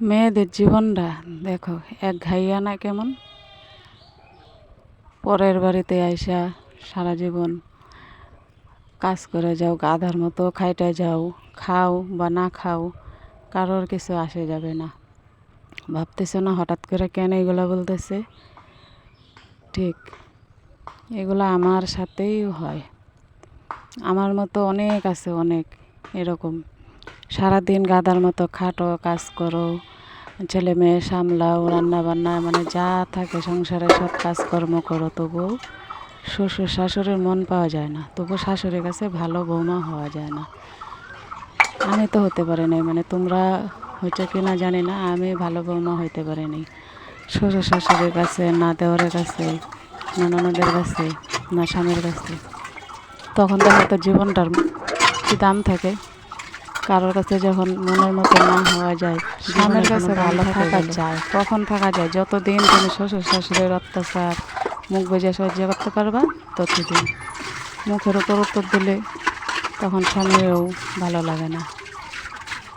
মেয়েদের জীবনটা দেখো, এক ঘাইয়া না কেমন? পরের বাড়িতে আইসা সারা জীবন কাজ করে যাও, গাধার মতো খাইটা যাও, খাও বা না খাও, কারোর কিছু আসে যাবে না। ভাবতেছে না হঠাৎ করে কেন এগুলো বলতেছে? ঠিক, এগুলো আমার সাথেই হয়। আমার মতো অনেক আছে অনেক এরকম। সারাদিন গাদার মতো খাটো কাজ করো ছেলে মেয়ে সামলাও রান্না বান্না মানে যা থাকে সংসারে সব কাজকর্ম করো তবুও শ্বশুর, শাশুড়ির মন পাওয়া যায় না। তবু শাশুড়ির কাছে ভালো বৌমা হওয়া যায় না। আমি তো হতে পারি নাই মানে তোমরা হচ্ছে কি না জানি না, আমি ভালো বৌমা হইতে পারিনি শ্বশুর, শাশুড়ির কাছে, না দেওয়ারের কাছে, না ননদের কাছে, না স্বামীর কাছে, তখন তো হয়তো জীবনটার দাম থাকে? কারোর কাছে যখন মনের মতো না হওয়া যায় স্বামীর কাছে ভালো থাকা যায় কখন থাকা যায়। যতদিন তুমি শ্বশুর শাশুড়ির অত্যাচার মুখ বেজে সহ্য করতে পারবা ততদিন। মুখের উপর উত্তর দিলে তখন স্বামীরও ভালো লাগে না।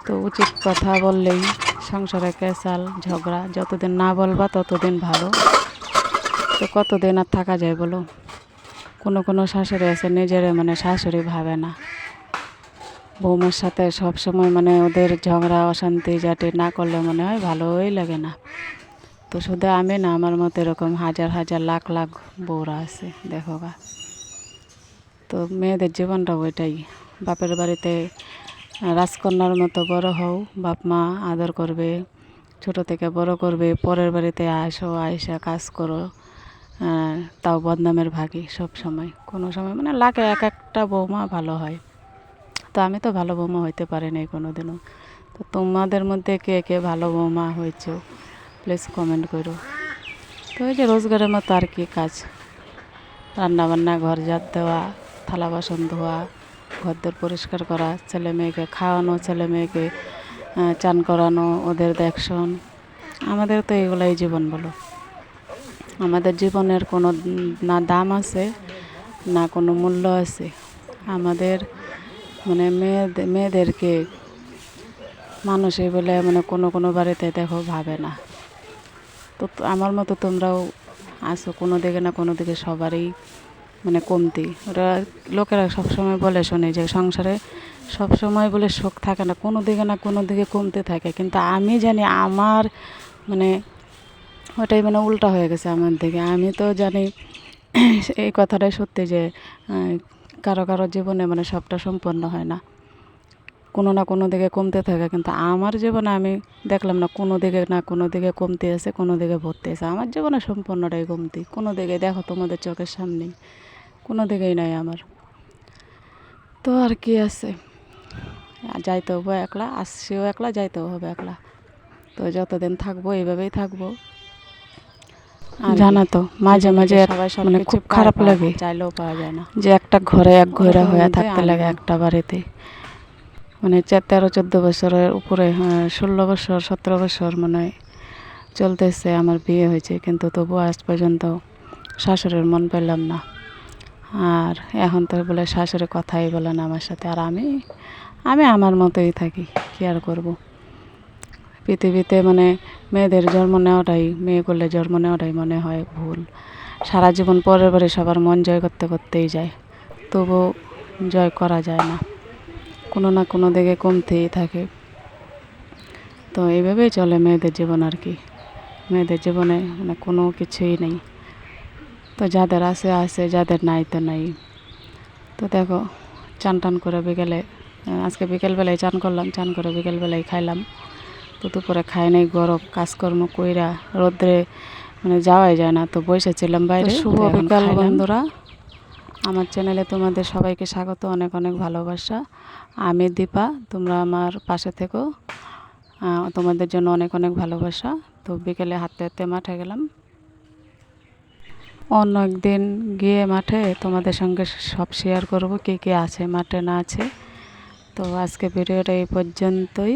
তো উচিত কথা বললেই সংসারে কেসাল ঝগড়া যতদিন না বলবা ততদিন ভালো। তো কতদিন আর থাকা যায় বলো? কোনো কোনো শাশুড়ি আছে নিজের মানে শাশুড়ি ভাবে না। বৌমার সাথে সব সময় মানে ওদের ঝগড়া, অশান্তি যাতে না করলে মনে হয় ভালোই লাগে না। তো শুধু আমি না, আমার মতো এরকম হাজার হাজার, লাখ লাখ বউরা আছে, দেখো গা। তো মেয়েদের জীবনটা ওইটাই বাপের বাড়িতে রাজকন্যার মতো বড় হও, বাপ মা আদর করবে, ছোট থেকে বড় করবে, পরের বাড়িতে আসো আয়সা কাজ করো তাও বদনামের ভাগি সব সময়। কোনো সময় মানে লাগে এক একটা বৌমা ভালো হয়। তো আমি তো ভালো বৌমা হইতে পারি নাই কোনো দিনও তো তোমাদের মধ্যে কে কে ভালো বৌমা হয়েছে প্লিজ কমেন্ট করো। তো এই যে রোজগারের মতো আর কি কাজ? রান্নাবান্না ঘর জাত দেওয়া, থালা বাসন ধোয়া, ঘরদোর পরিষ্কার করা, ছেলে মেয়েকে খাওয়ানো, ছেলে মেয়েকে চান করানো, ওদের দেখশন। আমাদের তো এগুলাই জীবন বলো। আমাদের জীবনের কোনো না দাম আছে, না কোনো মূল্য আছে। আমাদের মানে মেয়েদের মেয়েদেরকে মানুষই বলে মানে কোনো কোনো বাড়িতে দেখো ভাবে না। তো আমার মতো তোমরাও আসো, কোনো দিকে না কোনো দিকে সবারই মানে কমতি। ওরা লোকেরা সবসময় বলে শোনে যে সংসারে সবসময় বলে শোক থাকে না, কোনো দিকে না কোনো দিকে কমতে থাকে। কিন্তু আমি জানি আমার মানে ওটাই মানে উল্টা হয়ে গেছে আমার দিকে। আমি তো জানি এই কথাটাই সত্যি যে কারও কারও জীবনে মানে সবটা সম্পন্ন হয় না। কোনো না কোনো দিকে কমতে থাকে, কিন্তু আমার জীবনে আমি দেখলাম না কোনো দিকে না কোনো দিকে কমতে আছে, কোনো দিকে ভর্তি আছে। আমার জীবনে সম্পূর্ণটাই কমতি। কোনো দিকে দেখো তোমাদের চোখের সামনেই কোনো দিকেই নাই আমার। তো আর কি আছে? যাইতে হবে একলা আসছেও একলা, যাইতেও হবে একলা। তো যতদিন থাকব এইভাবেই থাকব। জানা তো মাঝে মাঝে মানে খুব খারাপ লাগে চাইলেও পাওয়া যায় না। যে একটা ঘরে এক ঘরে হয়ে থাকতে লাগে একটা বাড়িতে। মানে তেরো চোদ্দ বছরের উপরে হ্যাঁ, ষোলো বছর সতেরো বছর মানে চলতেছে আমার বিয়ে হয়েছে কিন্তু তবু আজ পর্যন্ত শাশুড়ির মন পেলাম না। আর এখন তো বলে শাশুড়ি কথাই বলে না আমার সাথে আর আমি আমি আমার মতোই থাকি কি আর করব? পৃথিবীতে মানে মেয়েদের জন্ম নেওয়াটাই, মেয়ে করলে জন্ম নেওয়াটাই মনে হয় ভুল। সারা জীবন পরের পরে সবার মন জয় করতে করতেই যায়। তবু জয় করা যায় না। কোনো না কোনো দিকে কমতেই থাকে। তো এইভাবেই চলে মেয়েদের জীবন আর কি। মেয়েদের জীবনে মানে কোনো কিছুই নেই। তো যাদের আছে আছে, যাদের নাই তো নাই। তো দেখো, চান টান করে বিকেলে আজকে বিকেলবেলায় চান করলাম, চান করে বিকেলবেলায় খাইলাম। তো দুপুরে খাই নাই গরম কাজকর্ম কইরা রোদ্রে মানে যাওয়াই যায় না তো বসেছিলাম বাইরে। শুভ বিকাল বন্ধুরা। আমার চ্যানেলে তোমাদের সবাইকে স্বাগত অনেক অনেক ভালোবাসা। আমি দীপা তোমরা আমার পাশে থেকো। তোমাদের জন্য অনেক অনেক ভালোবাসা। তো বিকেলে হাঁটতে হাঁটতে মাঠে গেলাম। অন্য একদিন গিয়ে মাঠে তোমাদের সঙ্গে সব শেয়ার করব কে কে আছে মাঠে না আছে। তো আজকে ভিডিওটা এই পর্যন্তই।